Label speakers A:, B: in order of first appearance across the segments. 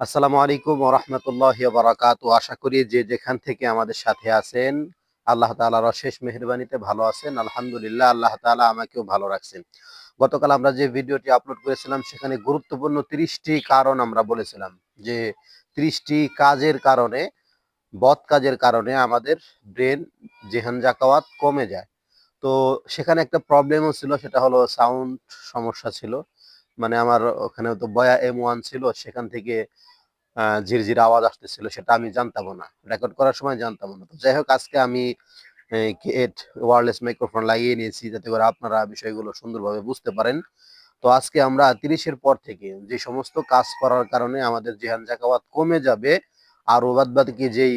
A: আসসালামু আলাইকুম ওরহমতুল্লাহ বারাকাত আশা করি যে যেখান থেকে আমাদের সাথে আছেন, আল্লাহ তালার অশেষ মেহরবানিতে ভালো আছেন। আলহামদুলিল্লাহ, আল্লাহ তালা আমাকেও ভালো রাখছেন। গতকাল আমরা যে ভিডিওটি আপলোড করেছিলাম, সেখানে গুরুত্বপূর্ণ তিরিশটি কারণ আমরা বলেছিলাম যে তিরিশটি কাজের কারণে, বদ কাজের কারণে আমাদের ব্রেন জেহান জাকাওয়াত কমে যায়। তো সেখানে একটা প্রবলেমও ছিল, সেটা হলো সাউন্ড সমস্যা ছিল। মানে আমার ওখানে তো বয়া এম ওয়ান ছিল, সেখান থেকে ঝিরঝির আওয়াজ আসতেছিল, সেটা আমি জানতাম না। রেকর্ড করার সময় জানতাম না। তো যাই হোক, আজকে আমি কেট ওয়ারলেস মাইক্রোফোন লাগিয়ে নিয়েছি, যাতে করে আপনারা বিষয়গুলো সুন্দরভাবে বুঝতে পারেন। তো আজকে আমরা তিরিশের পর থেকে যে সমস্ত কাজ করার কারণে আমাদের জেহান জাকাওয়াত কমে যাবে, আর বাদ বাকি যেই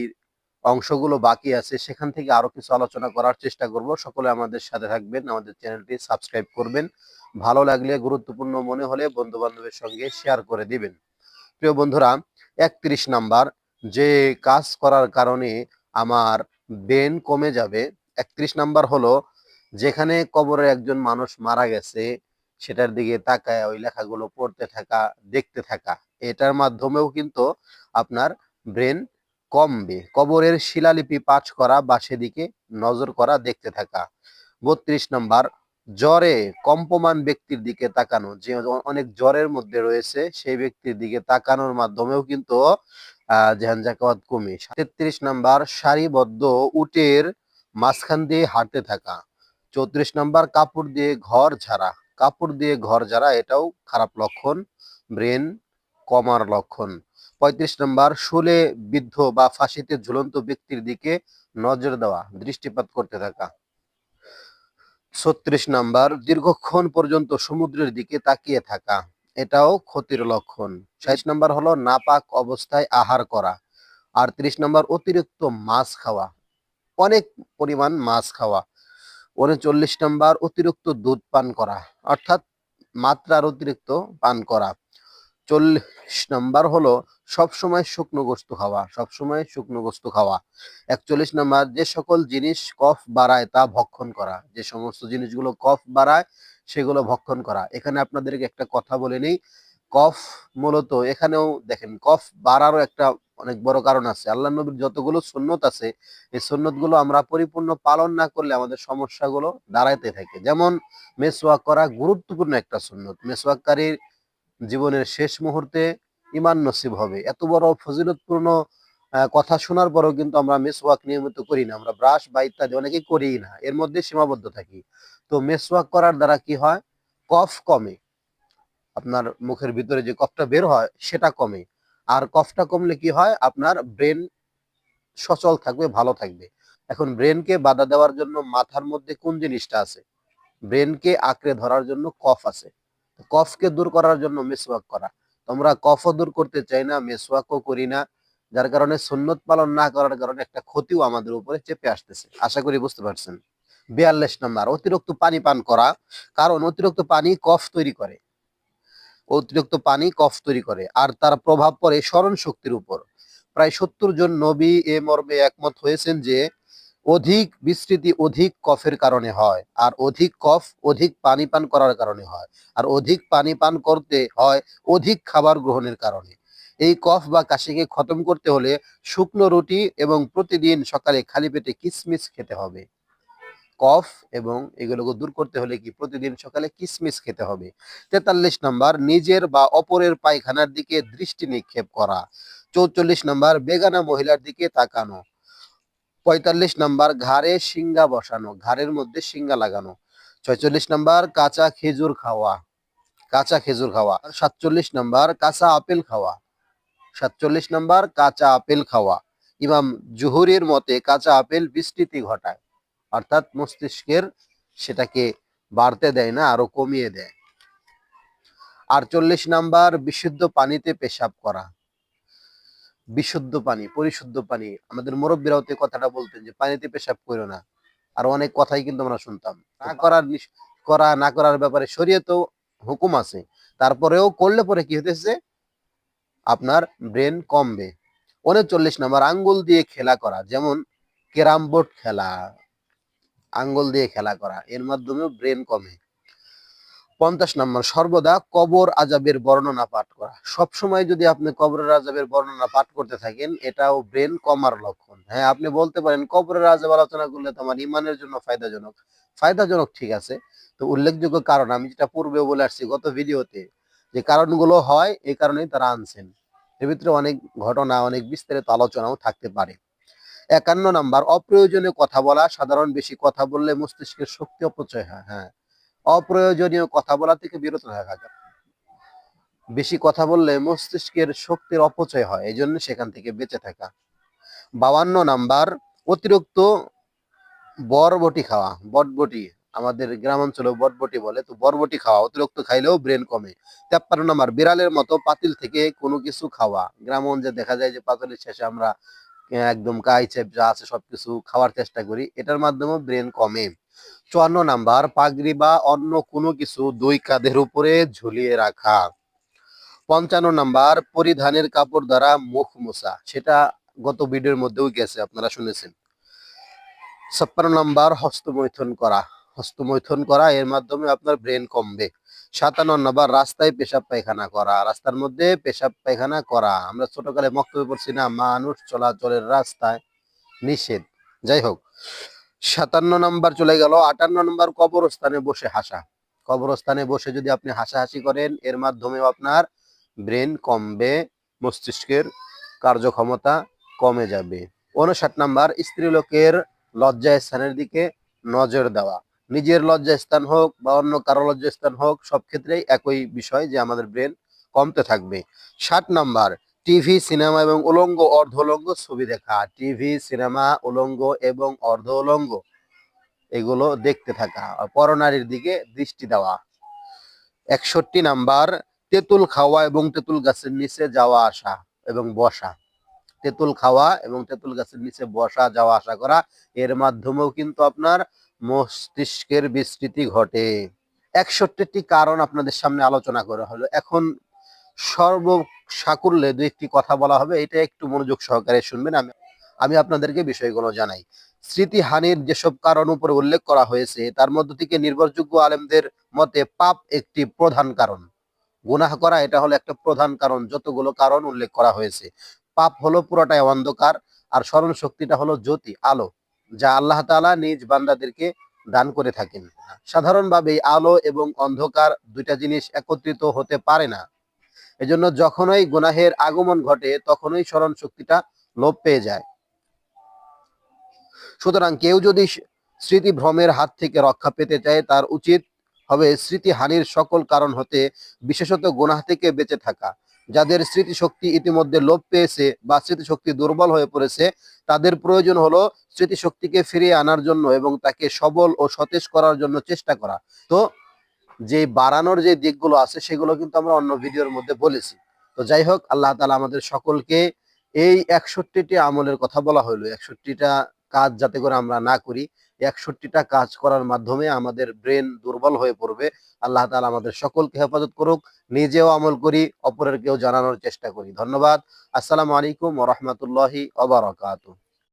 A: অংশগুলো বাকি আছে, সেখান থেকে আরও কিছু আলোচনা করার চেষ্টা করব। সকলে আমাদের সাথে থাকবেন, আমাদের চ্যানেলটি সাবস্ক্রাইব করবেন। ভালো লাগলে গুরুত্বপূর্ণ মনে হলে বন্ধু বান্ধবের সঙ্গে শেয়ার করে দিবেন। প্রিয় বন্ধুরা, একত্রিশ নাম্বার, যে কাজ করার কারণে আমার বেন কমে যাবে, একত্রিশ নাম্বার হলো, যেখানে কবরে একজন মানুষ মারা গেছে, সেটার দিকে তাকায়, ওই লেখাগুলো পড়তে থাকা, দেখতে থাকা। এটার মাধ্যমেও কিন্তু আপনার ব্রেন কমবে। কবরের শিলালিপি পাঠ করা বা সেদিকে নজর করা, দেখতে থাকা। বত্রিশ নাম্বার জ্বরে কম্পমান ব্যক্তির দিকে তাকানো, যে অনেক জ্বরের মধ্যে রয়েছে, সেই ব্যক্তির দিকে তাকানোর মাধ্যমেও কিন্তু জেহান জাকাওয়াত কমে। তেত্রিশ নাম্বার, সারিবদ্ধ উটের মাঝখান দিয়ে হাঁটতে থাকা। চৌত্রিশ নাম্বার, কাপড় দিয়ে ঘর ঝাড়া। কাপড় দিয়ে ঘর ঝাড়া, এটাও খারাপ লক্ষণ, ব্রেন কমার লক্ষণ। পঁয়ত্রিশ নাম্বার, শুলে বিদ্ধ বা ফাঁসিতে ঝুলন্ত ব্যক্তির দিকে নজর দেওয়া, দৃষ্টিপাত করতে থাকা। ছত্রিশ নাম্বার, দীর্ঘক্ষণ পর্যন্ত সমুদ্রের দিকে তাকিয়ে থাকা, এটাও ক্ষতির লক্ষণ। ষাট নাম্বার হলো নাপাক অবস্থায় আহার করা। আর ত্রিশ নাম্বার, অতিরিক্ত মাছ খাওয়া। অনেক পরিমাণ মাছ খাওয়া। উনচল্লিশ নাম্বার, অতিরিক্ত দুধ পান করা। অর্থাৎ মাত্রার অতিরিক্ত পান করা। চল্লিশ নাম্বার হলো সবসময় শুকনো গোস্ত খাওয়া, সবসময় শুকনো গোস্ত খাওয়া। একচল্লিশ নাম্বার, যে সকল জিনিস কফ বাড়ায় তা ভক্ষণ করা। যে সমস্ত জিনিসগুলো কফ বাড়ায়, সেগুলো ভক্ষণ করা। এখানে আপনাদেরকে একটা কথা বলে নেই। কফ মূলত, এখানেও দেখেন, কফ বাড়ারও একটা অনেক বড় কারণ আছে। আল্লাহ নবীর যতগুলো সুন্নত আছে এই সুন্নতগুলো আমরা পরিপূর্ণ পালন না করলে আমাদের সমস্যাগুলো দাঁড়াইতে থাকে। যেমন, মেসওয়াক করা গুরুত্বপূর্ণ একটা সুন্নত। মেসওয়াককারীর জীবনের শেষ মুহূর্তে ইমান নসিব হবে। এত বড় ফজিলতপূর্ণ কথা শোনার পরেও কিন্তু আমরা মেসওয়াক নিয়মিত করি না। আমরা ব্রাশ বা ইত্যাদি অনেকেই করি না। এর মধ্যে সীমাবদ্ধ থাকি। তো মেসওয়াক করার দ্বারা কি হয়? কফ কমে। আপনার মুখের ভিতরে যে কফটা বের হয়, সেটা কমে। আর কফটা কমলে কি হয়? আপনার ব্রেন সচল থাকবে, ভালো থাকবে। এখন ব্রেনকে বাধা দেওয়ার জন্য মাথার মধ্যে কোন জিনিসটা আছে? ব্রেনকে আঁকড়ে ধরার জন্য কফ আছে। কফকে দূর করার জন্য মেসওয়াক করা। তোমরা কফও দূর করতে চাই না, মেসওয়াকও করি না, যার কারণে সুন্নত পালন না করার কারণে একটা ক্ষতিও আমাদের উপরে চেপে আসতেছে। আশা করি বুঝতে পারছেন? বিয়াল্লিশ নাম্বার, অতিরিক্ত পানি পান করা, কারণ অতিরিক্ত পানি কফ তৈরি করে। অতিরিক্ত পানি কফ তৈরি করে, আর তার প্রভাব পড়ে স্মরণ শক্তির উপর। প্রায় সত্তর জন নবী এ মর্মে একমত হয়েছেন যে অধিক বিস্তৃতি, অধিক কফের কারণে হয়। আর অধিক কফ, অধিক পানি পান করার কারণে হয়। আর অধিক পানি পান করতে হয় অধিক খাবার গ্রহণের কারণে। এই কফ বা কাশিকে খতম করতে হলে শুকনো রুটি এবং প্রতিদিন সকালে খালি পেটে কিসমিস খেতে হবে। কফ এবং এগুলোকে দূর করতে হলে কি প্রতিদিন সকালে কিসমিস খেতে হবে? তেতাল্লিশ নম্বর, নিজের বা অপরের পায়খানার দিকে দৃষ্টি নিক্ষেপ করা। চৌচল্লিশ নম্বর, বেগানা মহিলার দিকে তাকানো। পঁয়তাল্লিশ নাম্বার, ঘাড়ে সিঙ্গা বসানো, ঘাড়ের মধ্যে সিঙ্গা লাগানো। ছয়চল্লিশ নাম্বার, কাঁচা খেজুর খাওয়া, কাঁচা খেজুর খাওয়া। সাতচল্লিশ নাম্বার, কাঁচা আপেল খাওয়া। সাতচল্লিশ নাম্বার, কাঁচা আপেল খাওয়া। ইমাম জুহুরির মতে কাঁচা আপেল বিস্তৃতি ঘটায়, অর্থাৎ মস্তিষ্কের সেটাকে বাড়তে দেয় না, আরও কমিয়ে দেয়। আটচল্লিশ নাম্বার, বিশুদ্ধ পানিতে পেশাব করা। বিশুদ্ধ পানি পরিশুদ্ধ পানি। আমাদের মুরব্বীরাও তো কথাটা বলতেন যে পানিতে পেশাব করো না। আর অনেক কথাই কিন্তু আমরা শুনতাম। না করার করা না করার ব্যাপারে তো হুকুম আছে। তারপরেও করলে পরে কি হতেছে আপনার ব্রেন কমবে। উনচল্লিশ নাম্বার আঙ্গুল দিয়ে খেলা করা। যেমন ক্যারাম বোর্ড খেলা আঙ্গুল দিয়ে খেলা করা। এর মাধ্যমেও ব্রেন কমে। পঞ্চাশ নম্বর, সর্বদা কবর আজাবের বর্ণনা পাঠ করা। সবসময় যদি আপনি কবরের আজাবের বর্ণনা পাঠ করতে থাকেন, এটাও ব্রেন কমার লক্ষণ। হ্যাঁ আপনি বলতে পারেন, কবরের আজাব আলোচনা করলে তো আমার ইমানের জন্য ফায়দাজনক। ফায়দাজনক ঠিক আছে। তো উল্লেখযোগ্য কারণ, আমি যেটা পূর্বে বলে আসছি গত ভিডিওতে, যে কারণগুলো হয় এই কারণেই তারা আনছেন। এর ভিতরে অনেক ঘটনা, অনেক বিস্তারিত আলোচনাও থাকতে পারে। একান্ন নাম্বার, অপ্রয়োজনীয় কথা বলা, সাধারণ বেশি কথা বললে মস্তিষ্কের শক্তি অপচয় হয়। হ্যাঁ অপ্রয়োজনীয় কথা বলা থেকে বিরত থাকা যায়। বেশি কথা বললে মস্তিষ্কের শক্তির অপচয় হয় এই জন্য সেখান থেকে বেঁচে থাকা। বাউান্ন নাম্বার, অতিরিক্ত বরবটি খাওয়া, বটবটি, আমাদের গ্রামাঞ্চলে বটবটি বলে, তো বরবটি খাওয়া, অতিরিক্ত খাইলেও ব্রেন কমে। তেপ্পান্ন নাম্বার, বিড়ালের মতো পাতিল থেকে কোনো কিছু খাওয়া। গ্রামগঞ্জে দেখা যায় যে পাতিলের শেষে আমরা একদম কাই চেপ যা আছে সবকিছু খাওয়ার চেষ্টা করি। এটার মাধ্যমে ব্রেন কমে। চুয়ান্ন নাম্বার, পাগড়ি বা অন্য কোনো কিছু দুই কাঁধের উপরে ঝুলিয়ে রাখা। পঞ্চান্ন নাম্বার, পরিধানের কাপড় দ্বারা মুখ মোছা। সেটা গত ভিডিওর মধ্যেও গেছে, আপনারা শুনেছেন। ছাপ্পান্ন নাম্বার, হস্তমৈথন করা। হস্তমৈথন করা, এর মাধ্যমে আপনার ব্রেন কমবে। সাতান্ন নাম্বার, রাস্তায় পেশাব পায়খানা করা, রাস্তার মধ্যে পেশাব পায়খানা করা। আমরা ছোটকালে মক্তব্য পড়ছি না, মানুষ চলাচলের রাস্তায় নিষেধ। যাই হোক, সাতান্ন নাম্বার চলে গেল, আটান্ন নাম্বার কবরস্থানে বসে হাসা। কবরস্থানে বসে যদি আপনি হাসাহাসি করেন, এর মাধ্যমেও আপনার ব্রেন কমবে, মস্তিষ্কের কার্যক্ষমতা কমে যাবে। উনষাট নাম্বার, স্ত্রীলোকের লজ্জায় স্থানের দিকে নজর দেওয়া। নিজের লজ্জা স্থান হোক বা অন্য কারও লজ্জা স্থান হোক, সব ক্ষেত্রেই একই বিষয় যে আমাদের ব্রেন কমতে থাকবে। ষাট নাম্বার, টিভি, সিনেমা এবং উলঙ্গ অর্ধ উলঙ্গ ছবি দেখা। টিভি, সিনেমা, উলঙ্গ এবং অর্ধ উলঙ্গ এগুলো দেখতে থাকা। পরনারীর দিকে দৃষ্টি দেওয়া। একষট্টি নাম্বার, তেঁতুল খাওয়া এবং তেঁতুল গাছের নিচে যাওয়া আসা এবং বসা। তেঁতুল খাওয়া এবং তেঁতুল গাছের নিচে বসা, যাওয়া, আসা করা, এর মাধ্যমেও কিন্তু আপনার মস্তিষ্কের বিস্তৃতি ঘটে। একষট্টিটি কারণ আপনাদের সামনে আলোচনা করা হলো। এখন সর্ব সাকুল্যে দু একটি কথা বলা হবে, এটা একটু মনোযোগ সহকারে শুনবেন। আমি আমি আপনাদেরকে বিষয়গুলো জানাই। স্মৃতিহানির যেসব কারণ উপরে উল্লেখ করা হয়েছে, তার মধ্য থেকে নির্ভরযোগ্য আলেমদের মতে পাপ একটি প্রধান কারণ। গুনাহ করা, এটা হলো একটা প্রধান কারণ, যতগুলো কারণ উল্লেখ করা হয়েছে। পাপ হলো পুরোটাই অন্ধকার, আর স্মরণ শক্তিটা হলো জ্যোতি, আলো। যা আল্লাহ তাআলা নিজ বান্দাদেরকে দান করে থাকেন। সাধারণভাবে আলো এবং অন্ধকার দুইটা জিনিস একত্রিত হতে পারে না। এজন্য যখনই গুনাহের আগমন ঘটে, তখনই স্মরণ শক্তিটা লোপ পেয়ে যায়। সুতরাং কেউ যদি স্মৃতি ভ্রমের হাত থেকে রক্ষা পেতে চায়, তার উচিত হবে স্মৃতিহানির সকল কারণ হতে, বিশেষত গুনাহ থেকে বেঁচে থাকা। যাদের স্মৃতিশক্তি ইতিমধ্যে লোপ পেয়েছে বা স্মৃতিশক্তি দুর্বল হয়ে পড়েছে, তাদের প্রয়োজন হলো স্মৃতিশক্তিকে ফিরিয়ে আনার জন্য এবং তাকে সবল ও সতেজ করার জন্য চেষ্টা করা। তো যে বাড়ানোর যে দিকগুলো আছে, সেগুলো কিন্তু আমরা অন্য ভিডিওর মধ্যে বলেছি। তো যাই হোক, আল্লাহ তালা আমাদের সকলকে এই একষট্টিটি আমলের কথা বলা হলো একষট্টিটা কাজ যাতে করে আমরা না করি। একষট্টিটা কাজ করার মাধ্যমে আমাদের ব্রেন দুর্বল হয়ে পড়বে। আল্লাহ তালা আমাদের সকলকে হেফাজত করুক। নিজেও আমল করি অপরের কেউ জানানোর চেষ্টা করি। ধন্যবাদ। আসসালামু আলাইকুম রহমতুল্লাহি ওবরাকাতুহ